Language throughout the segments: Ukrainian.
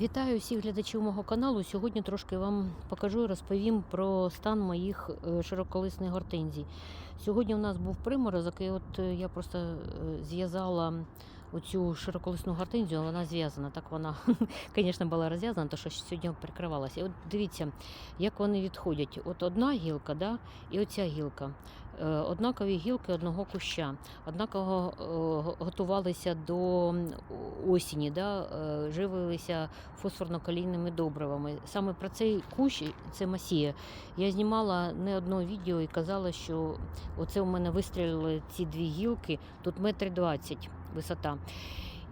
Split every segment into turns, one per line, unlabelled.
Вітаю всіх глядачів мого каналу. Сьогодні трошки вам покажу і розповім про стан моїх е, широколисних гортензій. Сьогодні у нас був приморозок, і от е, я просто е, зв'язала оцю широколисну гортензію, вона зв'язана. Так вона, звісно, була розв'язана, тому що сьогодні прикривалася. І от дивіться, як вони відходять. От одна гілка, да, і оця гілка. Е, Однакові гілки одного куща, однаково е, готувалися до осені, да, е, живилися фосфорно-калійними добривами. Саме про цей кущ, це масія, я знімала не одне відео і казала, що оце у мене вистрілили ці дві гілки, тут метр двадцять висота.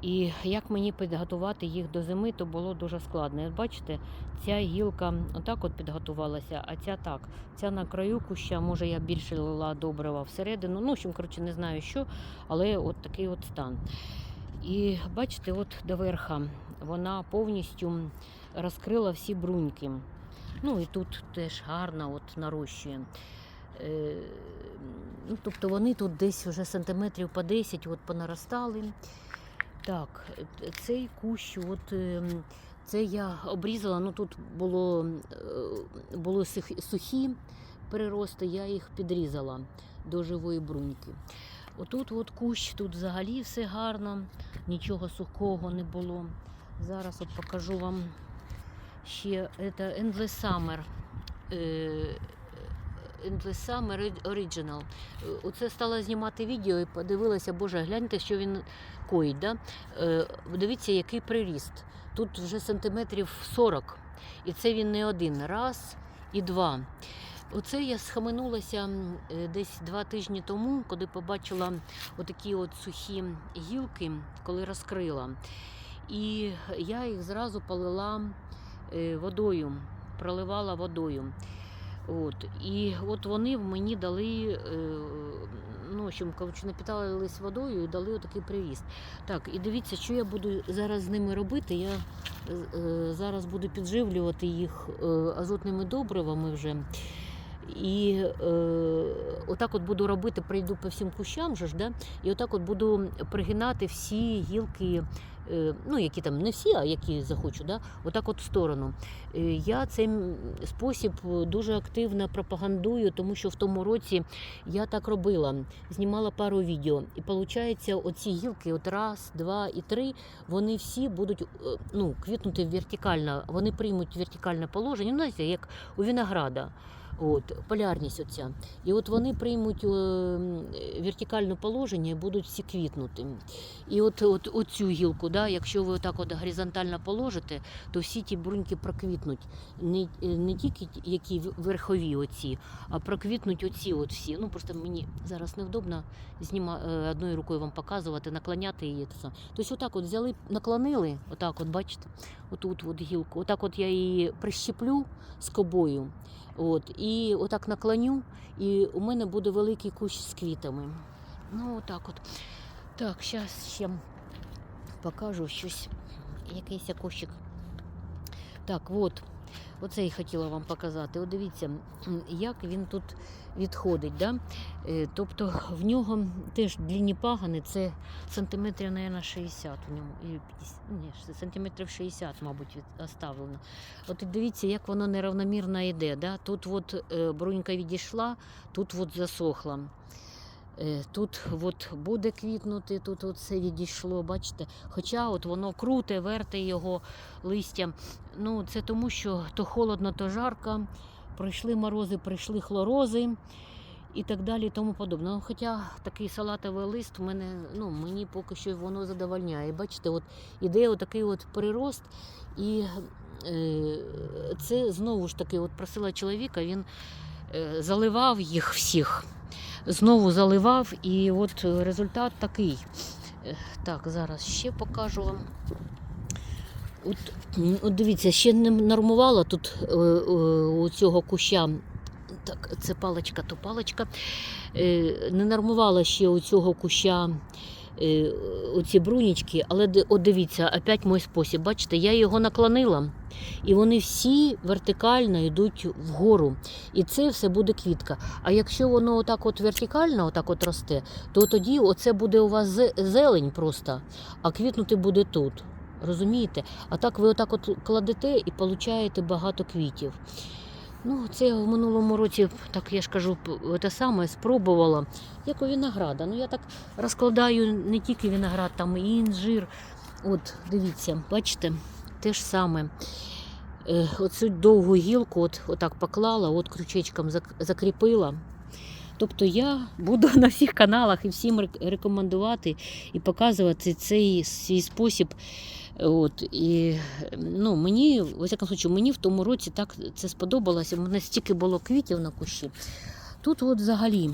І як мені підготувати їх до зими, то було дуже складно. От бачите, ця гілка отак от підготувалася, а ця так. Ця на краю куща, може я більше лила добрива всередину. Ну, в общем, коротше, не знаю що, але от такий от стан. І бачите, от до верха вона повністю розкрила всі бруньки. Ну і тут теж гарно от нарощує. Е, ну, тобто вони тут десь вже сантиметрів по 10 от понаростали. Так, е, цей кущ, от ем, це я обрізала. Ну тут було, е, було сухі- перерости, я їх підрізала до живої бруньки. Отут от кущ, тут взагалі все гарно, нічого сухого не було. Зараз от покажу вам ще це Endless Summer. Original. Е, Оце стала знімати відео і подивилася, боже, гляньте, що він коїть. Да? Е, Дивіться, який приріст. Тут вже сантиметрів 40. І це він не один. Раз і два. Оце я схаменулася е, десь два тижні тому, коли побачила отакі от сухі гілки, коли розкрила. І я їх зразу полила е, водою, проливала водою. От. І от вони мені дали, е, ну, общем, коротше, напіталились водою і дали отакий привіст. Так, і дивіться, що я буду зараз з ними робити. Я е, зараз буду підживлювати їх е, азотними добривами вже. І е, отак от буду робити, прийду по всім кущам, же ж, да? і отак от буду пригинати всі гілки, ну які там не всі, а які захочу, да? отак от в сторону. Е, Я цей спосіб дуже активно пропагандую, тому що в тому році я так робила, знімала пару відео. І виходить, оці гілки, от раз, два і три, вони всі будуть е, ну, квітнути вертикально, вони приймуть вертикальне положення, ну, знаєте, як у винограда. От, полярність оця. І от вони приймуть е, вертикальне положення і будуть всі квітнути. І от, от оцю гілку, да, якщо ви отак от горизонтально положите, то всі ті бруньки проквітнуть. Не, е, не тільки які верхові оці, а проквітнуть оці от всі. Ну просто мені зараз невдобно зніма, е, одною рукою вам показувати, наклоняти її. Тобто отак от взяли, наклонили, отак от, бачите, отут от гілку. Отак от я її прищеплю скобою. От, і отак наклоню, і у мене буде великий кущ з квітами. Ну, отак от. Так, зараз ще покажу щось, якийсь кущик. Так, от. Оце і хотіла вам показати. От дивіться, як він тут відходить. Да? Е, Тобто в нього теж длінні пагани, це сантиметрів, мабуть, 60 у ньому. Ні, сантиметрів 60, мабуть, оставлено. От дивіться, як воно неравномірно йде. Да? Тут от е, брунька відійшла, тут от засохла. Е, Тут от буде квітнути, тут от все відійшло, бачите. Хоча от воно круте, верте його листя. Ну, це тому, що то холодно, то жарко. Пройшли морози, прийшли хлорози і так далі, тому подобне. Ну, Хоча такий салатовий лист в мене, ну, мені поки що воно задовольняє. Бачите, от іде отакий от прирост, і е, це знову ж таки, от просила чоловіка, він е, заливав їх всіх, знову заливав, і от результат такий. Е, Так, зараз ще покажу вам. От, от дивіться, ще не нормувала тут е, е, у цього куща. Так, це паличка, то паличка. Е, не нормувала ще у цього куща е, оці брунічки, але от дивіться, опять мій спосіб. Бачите, я його наклонила, і вони всі вертикально йдуть вгору. І це все буде квітка. А якщо воно отак от вертикально отак от росте, то тоді оце буде у вас зелень просто, а квітнути буде тут. Розумієте? А так ви отак от кладете і получаєте багато квітів. Ну, це я в минулому році, так я ж кажу, те саме спробувала, як у винограда. Ну, я так розкладаю не тільки виноград, там і інжир. От, дивіться, бачите, те ж саме. Е, Оцю довгу гілку от, отак поклала, от крючечком закріпила. Тобто я буду на всіх каналах і всім рекомендувати і показувати цей свій спосіб. От, і, ну, мені, в всякому случаю, мені в тому році так це сподобалося. У мене стільки було квітів на кущі. Тут от взагалі,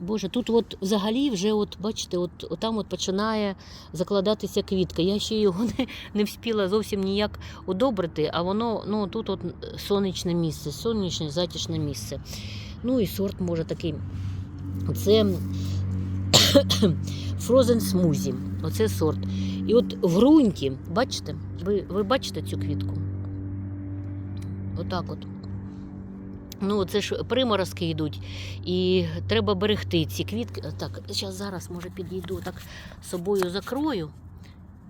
Боже, тут от взагалі вже, от, бачите, от, отам от починає закладатися квітка. Я ще його не, не встигла зовсім ніяк удобрити, а воно ну, тут от сонячне місце, сонячне, затишне місце. Ну і сорт може такий. Це Frozen Smoothie. Оце сорт. І от в ґрунті, бачите, ви, ви бачите цю квітку? Отак от. Ну, це ж приморозки йдуть, і треба берегти ці квітки. Так, зараз, зараз, може, підійду так собою закрою.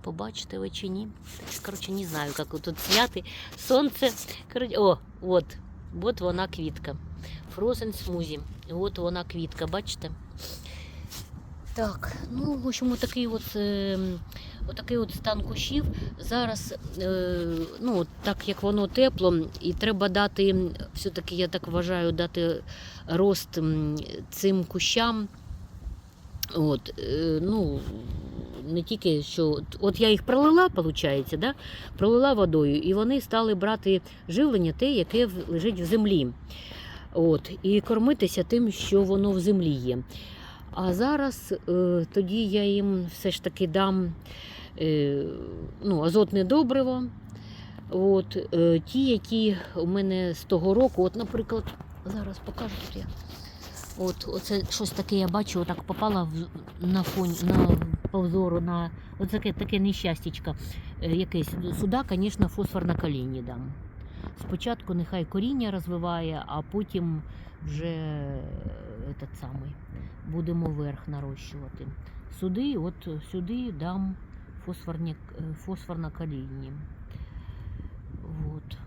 Побачите ви чи ні? Коротше, не знаю, як тут зняти. Сонце. О, от, от вона квітка. Frozen Smoothie. От вона квітка, бачите? Так, ну, в общем, отакий от, е, отакий от стан кущів. Зараз, е, ну, так як воно тепло, і треба дати, все-таки, я так вважаю, дати рост цим кущам. От, е, ну, не тільки що. от- я їх пролила, виходить, да? пролила водою, і вони стали брати живлення те, яке лежить в землі. От, і кормитися тим, що воно в землі є. А зараз е, тоді я їм все ж таки дам е, ну, азотне добриво. От, е, ті, які у мене з того року, от, наприклад, зараз покажу я. От, оце щось таке я бачу, отак попала в, на фоні, на повзору, на от таке, таке е, якесь. Сюди, звісно, фосфор на коліні дам. Спочатку нехай коріння розвиває, а потім вже этот самий, будемо верх нарощувати. Сюди, от сюди дам е, фосфор на коліні. От.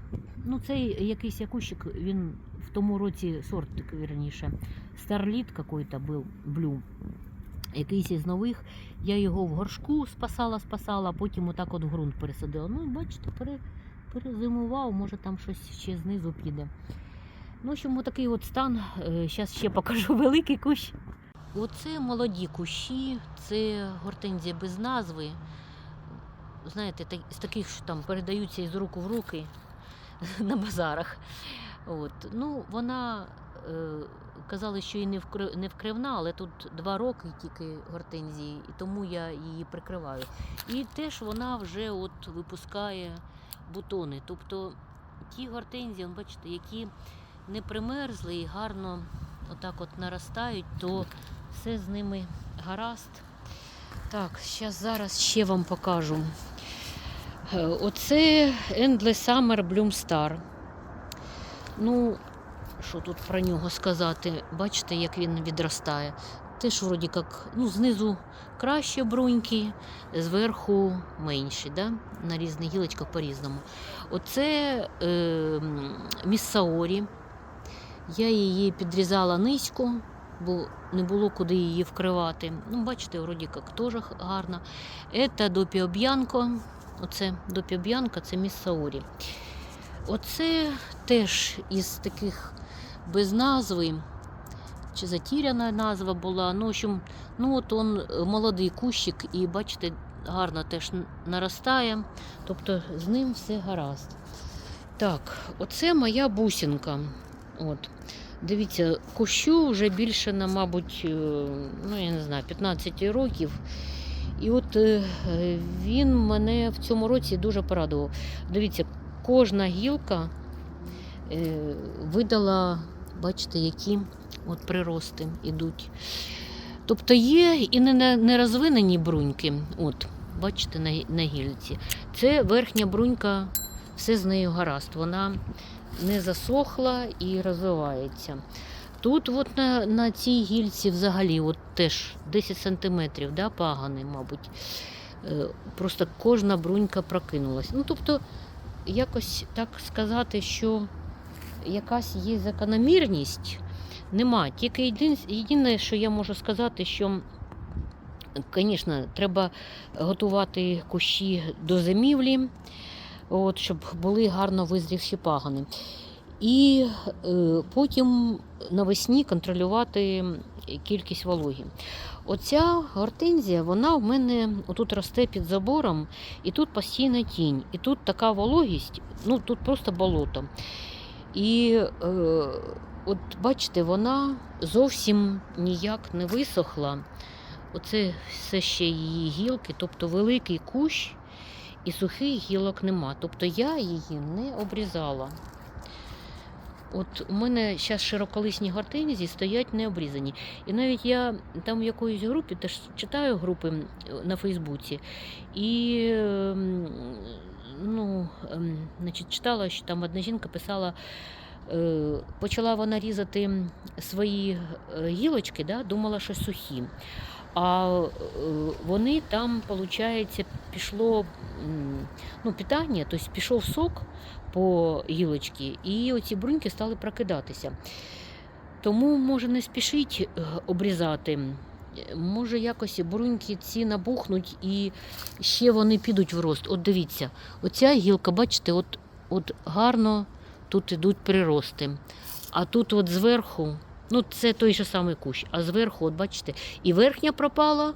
Ну, цей якийсь якущик, він в тому році сорт, так, вірніше, Старліт какой-то був, блю. Якийсь із нових. Я його в горшку спасала, спасала, а потім отак от в ґрунт пересадила. Ну, бачите, пере, перезимував, може там щось ще знизу піде. Ну, в общем, такий от стан. Зараз ще покажу великий кущ. Оце молоді кущі, це гортензія без назви. Знаєте, з таких, що там передаються із рук в руки на базарах. От. Ну, вона е, казали, що і не, вкривна, але тут два роки тільки гортензії, і тому я її прикриваю. І теж вона вже от випускає бутони. Тобто ті гортензії, бачите, які не примерзли і гарно отак от наростають, то все з ними гаразд. Так, зараз ще вам покажу. Е, Оце Endless Summer Bloom Star. Ну, що тут про нього сказати? Бачите, як він відростає. Теж вроді як, ну, знизу краще бруньки, зверху менші, да? на різних гілочках по-різному. Оце е, м, Міс Саорі. Я її підрізала низько, бо не було куди її вкривати. Ну, бачите, вроді як теж гарно. Це Допіо Б'янко. Оце Допіо Б'янко, це Міс Саорі. Оце теж із таких без назви, чи затіряна назва була. Ну, в ну от он е, молодий кущик, і бачите, гарно теж наростає. Тобто з ним все гаразд. Так, оце моя бусинка. От. Дивіться, кущу вже більше на, мабуть, е, ну я не знаю, 15 років. І от е, він мене в цьому році дуже порадував. Дивіться, кожна гілка видала, бачите, які от прирости йдуть. Тобто є і не, не, не розвинені бруньки. От, бачите, на, на гілці. Це верхня брунька, все з нею гаразд. Вона не засохла і розвивається. Тут от на, на цій гільці взагалі от теж 10 сантиметрів, да, пагани, мабуть. е, просто кожна брунька прокинулась. Ну, тобто, якось так сказати, що якась є закономірність, нема. Тільки єдине, що я можу сказати, що, звісно, треба готувати кущі до зимівлі, от, щоб були гарно визрівші пагани. І е, потім навесні контролювати кількість вологі. Оця гортензія, вона в мене отут росте під забором, і тут постійна тінь, і тут така вологість, ну тут просто болото. І е, от бачите, вона зовсім ніяк не висохла. Оце все ще її гілки, тобто великий кущ і сухих гілок нема. Тобто я її не обрізала. От у мене зараз широколисні гортензії стоять не обрізані. І навіть я там в якоїсь групі теж читаю групи на Фейсбуці, і ем, ну, ем, значить, читала, що там одна жінка писала. е, Почала вона різати свої е, гілочки, да, думала, що сухі. А е, вони там, виходить, пішло ну, питання, тобто пішов сок по гілочці, і оці бруньки стали прокидатися. Тому, може, не спішіть е, обрізати. Може, якось бруньки ці набухнуть і ще вони підуть в рост. От дивіться, оця гілка, бачите, от, от гарно тут ідуть прирости. А тут от зверху, ну це той же самий кущ, а зверху, от бачите, і верхня пропала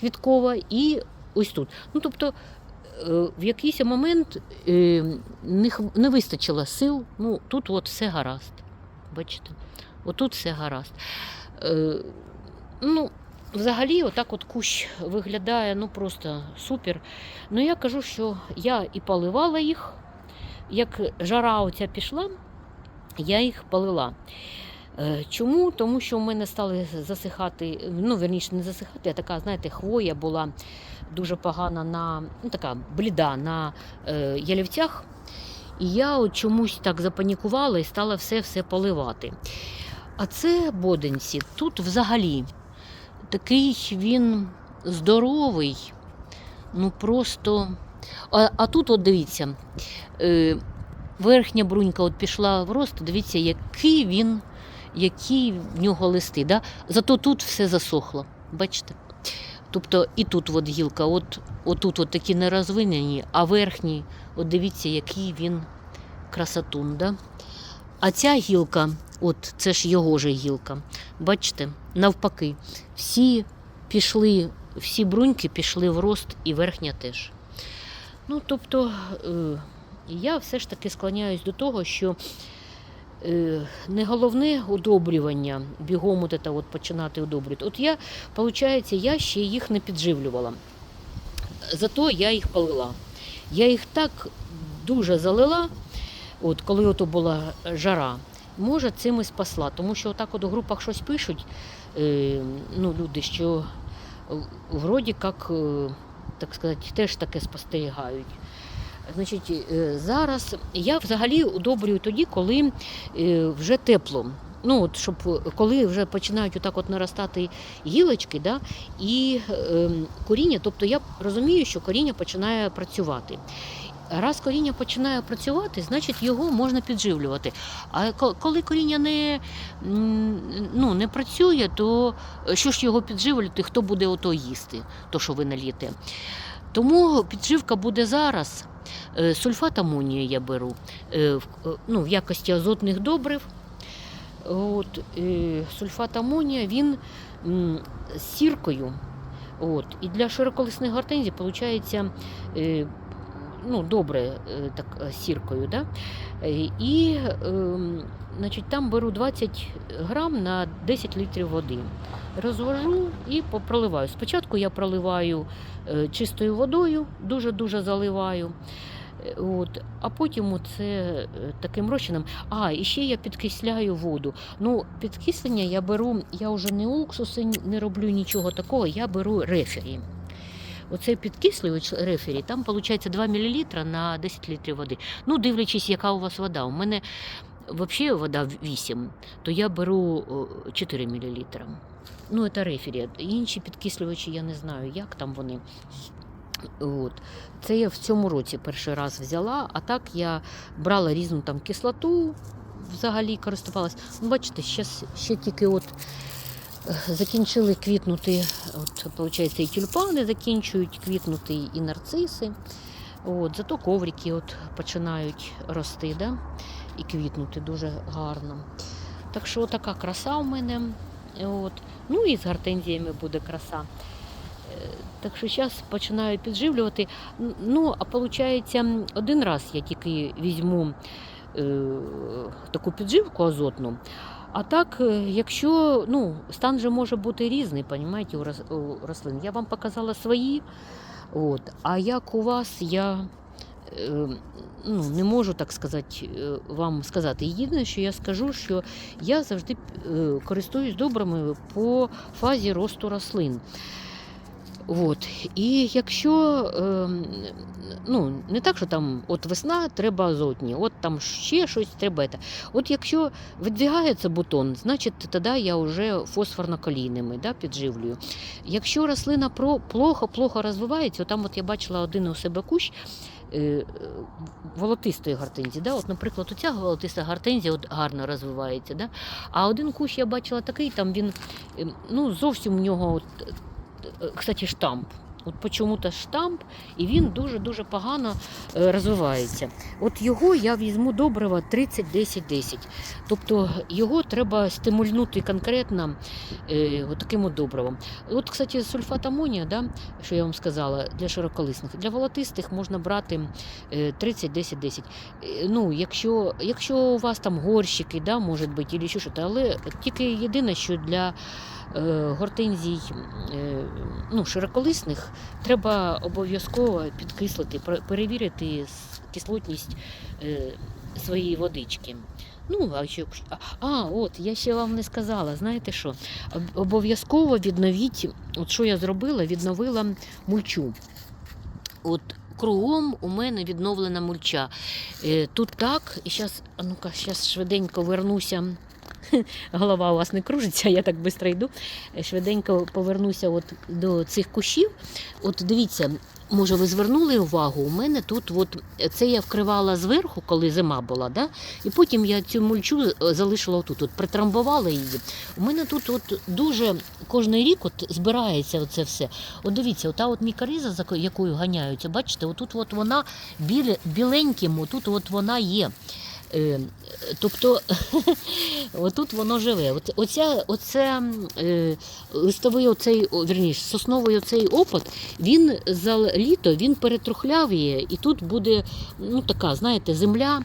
квіткова, і ось тут. Ну, тобто, в якийсь момент е, не, вистачило сил. Ну, тут от все гаразд. Бачите? Отут все гаразд. Е, ну, взагалі, отак от кущ виглядає ну, просто супер. Ну, я кажу, що я і поливала їх. Як жара оця пішла, я їх полила. Е, Чому? Тому що в мене стали засихати, ну, верніше, не засихати, а така, знаєте, хвоя була дуже погана на, ну, така бліда на е, ялівцях. І я от чомусь так запанікувала і стала все-все поливати. А це боденці. Тут взагалі такий він здоровий, ну просто. А, а тут, от дивіться, е, верхня брунька от пішла в рост, дивіться, який він, які в нього листи. Да? Зато тут все засохло. Бачите? Тобто і тут от гілка, от, отут от такі не розвинені, а верхній, от дивіться, який він красотун. Да? А ця гілка, от це ж його же гілка. Бачите, навпаки, всі пішли, всі бруньки пішли в рост і верхня теж. Ну, тобто, е, я все ж таки склоняюсь до того, що не головне удобрювання, бігом от це от починати удобрювати. От я, виходить, я ще їх не підживлювала. Зато я їх полила. Я їх так дуже залила, от коли ото була жара. Може, цим і спасла, тому що отак от у групах щось пишуть, е, ну, люди, що е, вроді як, е, так сказати, теж таке спостерігають. Значить, е, зараз я взагалі удобрюю тоді, коли е, вже тепло. Ну, от, щоб е, коли вже починають отак от наростати гілочки, да, і е, коріння, тобто я розумію, що коріння починає працювати. Раз коріння починає працювати, значить його можна підживлювати. А коли коріння не, ну, не працює, то що ж його підживлювати, хто буде ото їсти, то що ви наліте. Тому підживка буде зараз. Е, Сульфат амонію я беру е, е, ну, в якості азотних добрив. От, сульфат амонія він з сіркою. От, і для широколисних гортензій виходить ну, добре так, сіркою. Да? І ем, значить, там беру 20 грам на 10 літрів води. Розвожу і проливаю. Спочатку я проливаю е, чистою водою, дуже-дуже заливаю. Е, От, а потім це е, таким розчином. А, і ще я підкисляю воду. Ну, підкислення я беру, я вже не уксуси не роблю нічого такого, я беру рефері. Оцей підкислювач рефері, там виходить 2 мл на 10 літрів води. Ну, дивлячись, яка у вас вода. У мене взагалі вода 8, то я беру 4 мл. Ну, це рефері. Інші підкислювачі я не знаю, як там вони. От. Це я в цьому році перший раз взяла, а так я брала різну там кислоту, взагалі користувалась. Ну, бачите, ще, ще тільки от е, закінчили квітнути, от, виходить, і тюльпани закінчують квітнути, і нарциси. От, зато коврики от починають рости да? і квітнути дуже гарно. Так що така краса у мене. От. Ну і з гортензіями буде краса. Е, Так що зараз починаю підживлювати. Ну, а виходить, один раз я тільки візьму е, таку підживку азотну. А так, е, якщо ну, стан же може бути різний, понімаєте, у, рослин. Я вам показала свої. От. А як у вас, я ну, не можу так сказати, е, вам сказати. Єдине, що я скажу, що я завжди е, користуюсь добрими по фазі росту рослин. От. І якщо е, ну, не так, що там от весна треба азотні, от там ще щось треба. Це. От якщо видвигається бутон, значить тоді я вже фосфорно-калійними да, підживлюю. Якщо рослина плохо-плохо розвивається, от там от я бачила один у себе кущ, волотистої гортензії. Да? От, наприклад, оця волотиста гортензія от гарно розвивається. Да? А один кущ я бачила такий, там він е, ну, зовсім у нього, от, е, кстати, штамп. От почому-то штамп, і він дуже-дуже погано е, розвивається. От його я візьму добрива 30-10-10. Тобто його треба стимульнути конкретно е, от таким добривом. От, кстати, сульфат амонія, да, що я вам сказала, для широколисних, для волотистих можна брати е, 30-10-10. Е, Ну, якщо, якщо у вас там горщики, да, може бути, або щось, але тільки єдине, що для е, гортензій е, ну, широколисних треба обов'язково підкислити, пер- перевірити кислотність е, своєї водички. Ну, а, що, а, от, я ще вам не сказала, знаєте що? Обов'язково відновіть, от що я зробила, відновила мульчу. От кругом у мене відновлена мульча. Е, тут так, і зараз, ну-ка, зараз швиденько вернуся. Голова у вас не кружиться, я так швидко йду. Е, Швиденько повернуся от до цих кущів. От дивіться, може, ви звернули увагу? У мене тут, от, це я вкривала зверху, коли зима була, да? і потім я цю мульчу е, залишила тут, от, притрамбувала її. У мене тут от дуже кожен рік от збирається оце все. От дивіться, ота от мікариза, за якою ганяються, бачите, отут от вона біле, біленьким, отут от вона є. Е, тобто отут воно живе. Оця, оце е, листовий оцей, о, сосновий оцей опад, він за літо він перетрухлявіє, і тут буде ну, така, знаєте, земля.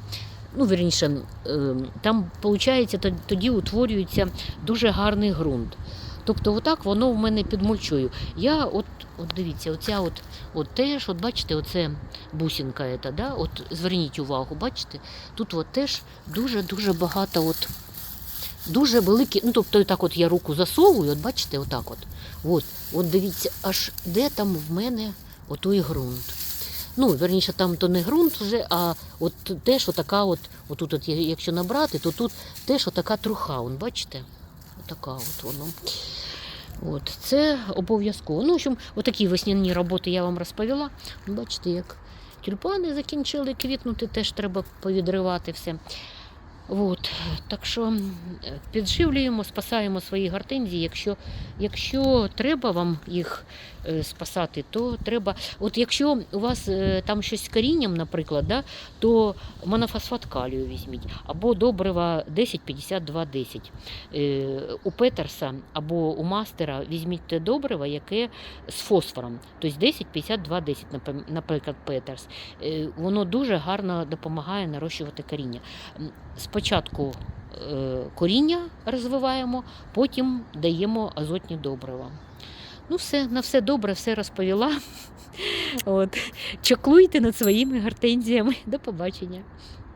Ну, вірніше, е, там, виходить, тоді утворюється дуже гарний ґрунт. Тобто, отак воно в мене під мульчою. Я от, от дивіться, оця от, от теж, от бачите, оце бусинка, ета, да? от зверніть увагу, бачите, тут от теж дуже-дуже багато, от, дуже великі, ну тобто так от я руку засовую, от бачите, отак от. От, от дивіться, аж де там в мене отой ґрунт. Ну, верніше, там то не ґрунт вже, а от теж отака, от, отут, от, якщо набрати, то тут теж отака труха, он, бачите? Отака от воно. От, це обов'язково. Ну, в общем, отакі весняні роботи я вам розповіла. Бачите, як тюльпани закінчили квітнути, теж треба повідривати все. От, так що підживлюємо, спасаємо свої гортензії. Якщо, якщо треба вам їх спасати, то треба. От якщо у вас е, там щось з корінням, наприклад, да, то монофосфат калію візьміть, або добрива 10-52-10. Е, у Петерса або у мастера візьміть те добриво, яке з фосфором, тобто 10-52-10, наприклад, Петерс. Е, Воно дуже гарно допомагає нарощувати коріння. Спочатку е, коріння розвиваємо, потім даємо азотні добрива. Ну, все, на все добре, все розповіла. От. Чаклуйте над своїми гортензіями. До побачення.